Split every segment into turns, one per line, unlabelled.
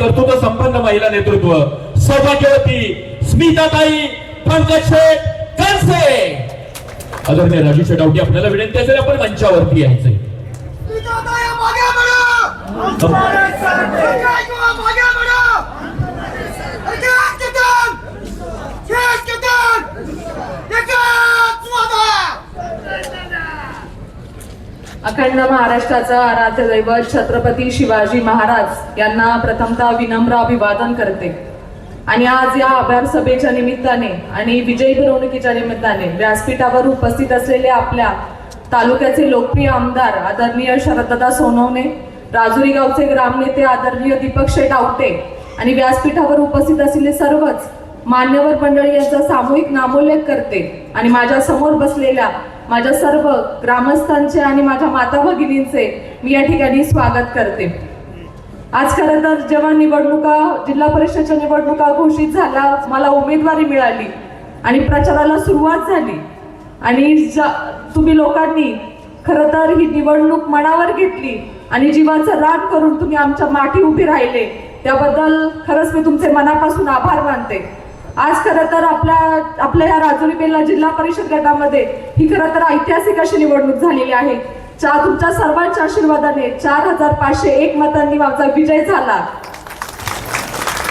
कर्तृत्व संपन्न महिला नेतृत्व. सौभाग्यवती स्मिताताई पंकज शेठ कनसे आदरणीय राजू डावटी आपल्याला विनंती असेल आपण मंचावरती यायचंय.
अखंड महाराष्ट्राचा आराध्य दैवत छत्रपती शिवाजी महाराज यांना प्रथमतः विनम्र अभिवादन करते. आणि आज या अभ्यासभेच्या निमित्ताने आणि विजयी मिरवणुकीच्या निमित्ताने व्यासपीठावर उपस्थित असलेले आपल्या तालुक्याचे लोकप्रिय आमदार आदरणीय शरददा सोनवणे राजुरी गावचे ग्रामनेते आदरणीय दीपक शेठ आवटे आणि व्यासपीठावर उपस्थित असलेले सर्वच मान्यवर मंडळी यांचा सामूहिक नामोल्लेख करते आणि माझ्यासमोर बसलेल्या माझ्या सर्व ग्रामस्थांचे आणि माझ्या माता भगिनींचे मी या ठिकाणी स्वागत करते. आज खरं तर जेव्हा निवडणुका जिल्हा परिषदच्या निवडणुका घोषित झाल्या मला उमेदवारी मिळाली आणि प्रचाराला सुरुवात झाली. आणि तुम्ही लोकांनी खरं तर ही निवडणूक मनावर घेतली आणि जीवाचं रान करून तुम्ही आमच्या माठी उभी राहिले. त्याबद्दल खरंच मी तुमचे मनापासून आभार मानते. आज खरं तर आपल्या आपल्या या राजुरी बेल्ला जिल्हा परिषद गटामध्ये ही खरं तर ऐतिहासिक अशी निवडणूक झालेली आहे. चा तुमच्या सर्वांच्या आशीर्वादाने चार हजार पाचशे एक मतांनी माझा विजय झाला.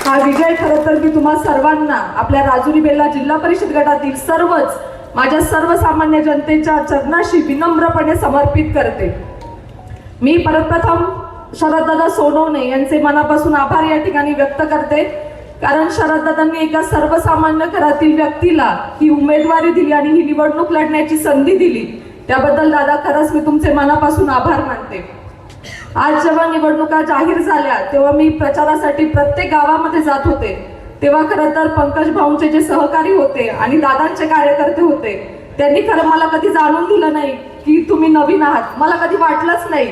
हा विजय खरं तर मी तुम्हा सर्वांना आपल्या राजुरी बेल्ला जिल्हा परिषद गटातील सर्वच माझ्या सर्वसामान्य जनतेच्या चरणाशी विनम्रपणे समर्पित करते. मी परतप्रथम शरददादा सोनवणे यांचे मनापासून आभार या ठिकाणी व्यक्त करते. कारण शरददादांनी एका सर्वसामान्य घरातील व्यक्तीला ही उमेदवारी दिली आणि ही निवडणूक लढण्याची संधी दिली. त्याबद्दल दादा खरंच मी तुमचे मनापासून आभार मानते. आज जेव्हा निवडणुका जाहीर झाल्या तेव्हा मी प्रचारासाठी प्रत्येक गावामध्ये जात होते. तेव्हा खरं तर पंकज भाऊंचे जे सहकारी होते आणि दादांचे कार्यकर्ते होते त्यांनी खरं मला कधी जाणून दिलं नाही की तुम्ही नवीन आहात. मला कधी वाटलंच नाही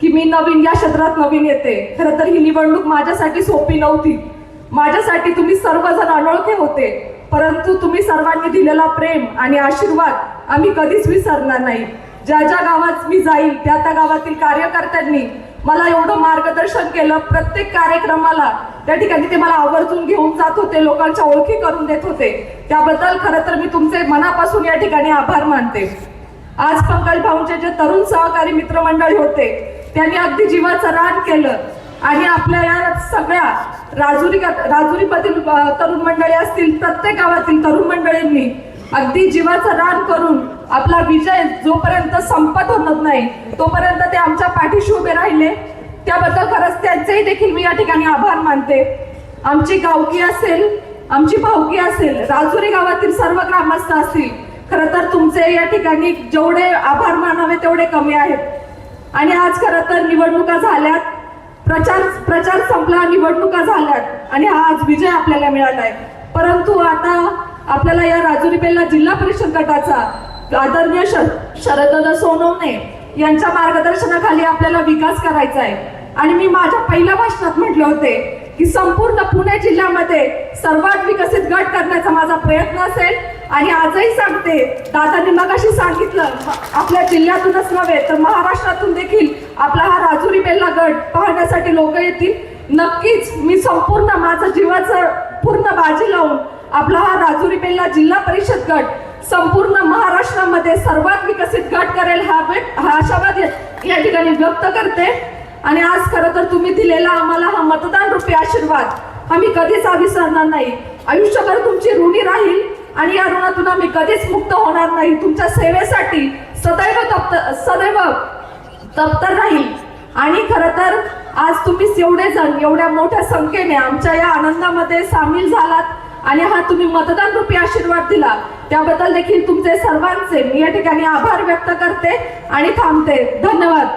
की मी नवीन या क्षेत्रात नवीन येते. खरं तर ही निवडणूक माझ्यासाठी सोपी नव्हती. माझ्यासाठी तुम्ही सर्वजण अनोळखे होते परंतु तुम्ही सर्वांनी दिलेला प्रेम आणि आशीर्वाद आम्ही कधीच विसरणार नाही. ज्या ज्या गावात मी जाईल त्या त्या गावातील कार्यकर्त्यांनी मला एवढं मार्गदर्शन केलं प्रत्येक कार्यक्रमाला त्या ठिकाणी ते मला आवर्जून घेऊन जात होते लोकांच्या ओळखी करून देत होते. त्याबद्दल खरं तर मी तुमचे मनापासून या ठिकाणी आभार मानते. आज पंकज भाऊंचे जे तरुण सहकारी मित्रमंडळी होते त्यांनी अगदी जीवाचं रान केलं. आणि आपल्या या सगळ्या राजुरी राजुरीमधील तरुण मंडळी असतील प्रत्येक गावातील तरुण मंडळींनी अगदी जीवाचं रान करून आपला विजय जोपर्यंत संपत होत नाही तोपर्यंत ते आमच्या पाठीशी उभे राहिले. त्याबद्दल खरंच त्यांचेही देखील मी या ठिकाणी आभार मानते. आमची गावकी असेल आमची भावकी असेल राजुरी गावातील सर्व ग्रामस्थ असतील खरं तर तुमचे या ठिकाणी जेवढे आभार मानावे तेवढे कमी आहेत. आणि आज खरं तर निवडणुका झाल्यात. प्रचार प्रचार संपला निवडणुका झाल्यात आणि हा आज विजय आपल्याला मिळाला आहे. परंतु आता आपल्याला या राजुरी बेल्ला जिल्हा परिषद गटाचा आदरणीय शरद शरददादा सोनवणे यांच्या मार्गदर्शनाखाली आपल्याला विकास करायचा आहे. आणि मी माझ्या पहिल्या भाषणात म्हटले होते की संपूर्ण पुणे जिल्ह्यामध्ये सर्वात विकसित गट करण्याचा माझा प्रयत्न असेल. आणि आजही सांगते दादांनी मगाशी सांगितलं आपल्या जिल्ह्यातूनच नव्हे तर महाराष्ट्रातून देखील आपला हा बेल्ला गट पाहण्यासाठी लोक येतील. नक्कीच मी संपूर्ण माझं जीवाचं पूर्ण बाजी लावून आपला हा राजुरी बेल्ला जिल्हा परिषद गट संपूर्ण महाराष्ट्रामध्ये सर्वात विकसित गट करेल हा वेट हा आशावाद या- या ठिकाणी व्यक्त करते. आणि आज खरं तर तुम्ही दिलेला आम्हाला हा मतदान रूपी आशीर्वाद आम्ही कधीच विसरणार नाही. आयुष्यभर तुमची ऋणी राहील आणि या ऋणातून आम्ही कधीच मुक्त होणार नाही. तुमच्या सेवेसाठी सदैव तप्त सदैव तप्तर राहील. आणि खरं तर आज तुम्ही एवढे जण एवढ्या मोठ्या संख्येने आमच्या या आनंदामध्ये सामील झालात आणि हा तुम्ही मतदान रूपी आशीर्वाद दिला. त्याबद्दल देखील तुमचे सर्वांचे मी या ठिकाणी आभार व्यक्त करते आणि थांबते. धन्यवाद.